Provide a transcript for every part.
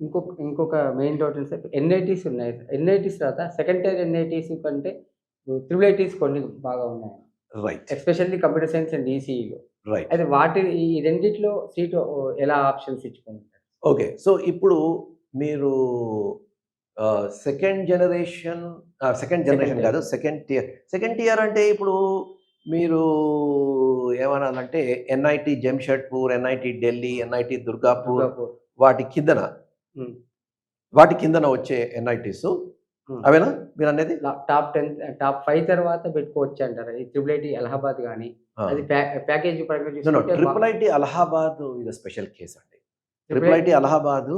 ఇంకొక ఇంకొక main sir NITs ఉన్నాయి. ఎన్ఐటీస్ తర్వాత సెకండ్ టైర్ ఎన్ఐటీస్ కంటే త్రిబుల్ ఐటీస్ కొన్ని బాగా ఉన్నాయి. Right especially computer science and ఈసీఈలో right అయితే వాటి ఈ రెండిట్లో సీట్ ఎలా ఆప్షన్స్ ఇచ్చుకుంటారు? ఓకే సో ఇప్పుడు మీరు సెకండ్ జనరేషన్ సెకండ్ జనరేషన్. కాదు సెకండ్ టియర్ సెకండ్ టియర్ అంటే ఇప్పుడు మీరు ఏమనాలంటే NIT Jamshedpur NIT Delhi NIT Durgapur వాటి కిందన. వాటి కిందన వచ్చే ఎన్ఐటీస్. Hmm. అవేనా? మీరు అనేది? టాప్ టెన్ టాప్ ఫైవ్ తర్వాత పెట్టుకోవచ్చు అంటారు? ఈ త్రిబుల్ ఐటీ అలహాబాద్ కానీ అది ప్యాకేజ్ ట్రిపుల్ ఐటి అలహాబాద్ ఇది స్పెషల్ కేస్ అండి. ట్రిపుల్ ఐటి అలహాబాద్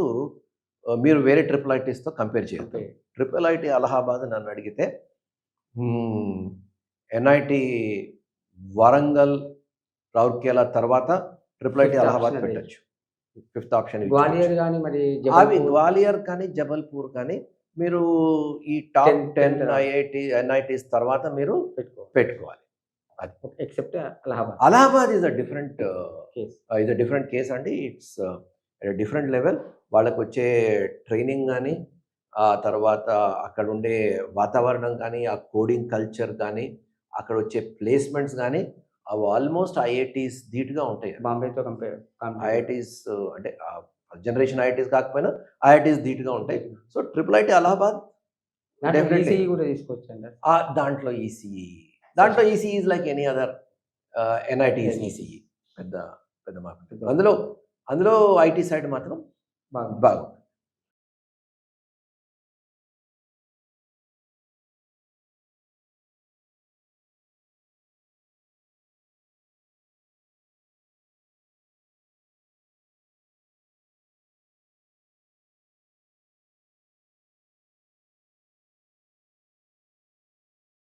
మీరు వేరే ట్రిపుల్ ఐటీస్తో కంపేర్ చేయొద్దు. ట్రిపుల్ ఐటి అలహాబాద్ నన్ను అడిగితే ఎన్ఐటి వరంగల్ రౌర్కేలా తర్వాత ట్రిపుల్ ఐటి అలహాబాద్. పెట్టచ్చు. ఫిఫ్త్ ఆప్షన్ గ్వాలియర్ కానీ మరి అవి గ్వాలియర్ కానీ జబల్పూర్ కానీ మీరు ఈ టాప్ టెన్. ఐఐటి ఎన్ఐటీస్ తర్వాత. మీరు పెట్టుకో పెట్టుకోవాలి. Except Allahabad. Allahabad is a different case ఇది డిఫరెంట్ కేస్ అండి. ఇట్స్ డిఫరెంట్ లెవెల్ వాళ్ళకు వచ్చే ట్రైనింగ్ కానీ ఆ తర్వాత అక్కడ ఉండే వాతావరణం కానీ ఆ కోడింగ్ కల్చర్ కానీ అక్కడ వచ్చే ప్లేస్మెంట్స్ కానీ అవి ఆల్మోస్ట్ ఐఐటీస్ ధీటుగా ఉంటాయి బాంబేతో కంపేర్ ఐఐటీస్ అంటే జనరేషన్ ఐఐటీస్ కాకపోయినా ఐఐటీస్ ధీటుగా ఉంటాయి. సో ట్రిపుల్ ఐటీ అలహాబాద్ దాంట్లో ఈసీఈ దాంట్లో ECE. Is like any other NIT ECE. పెద్ద పెద్ద మార్కెట్. అందులో అందులో ఐటీ సైడ్ మాత్రం బాగా బాగుంది.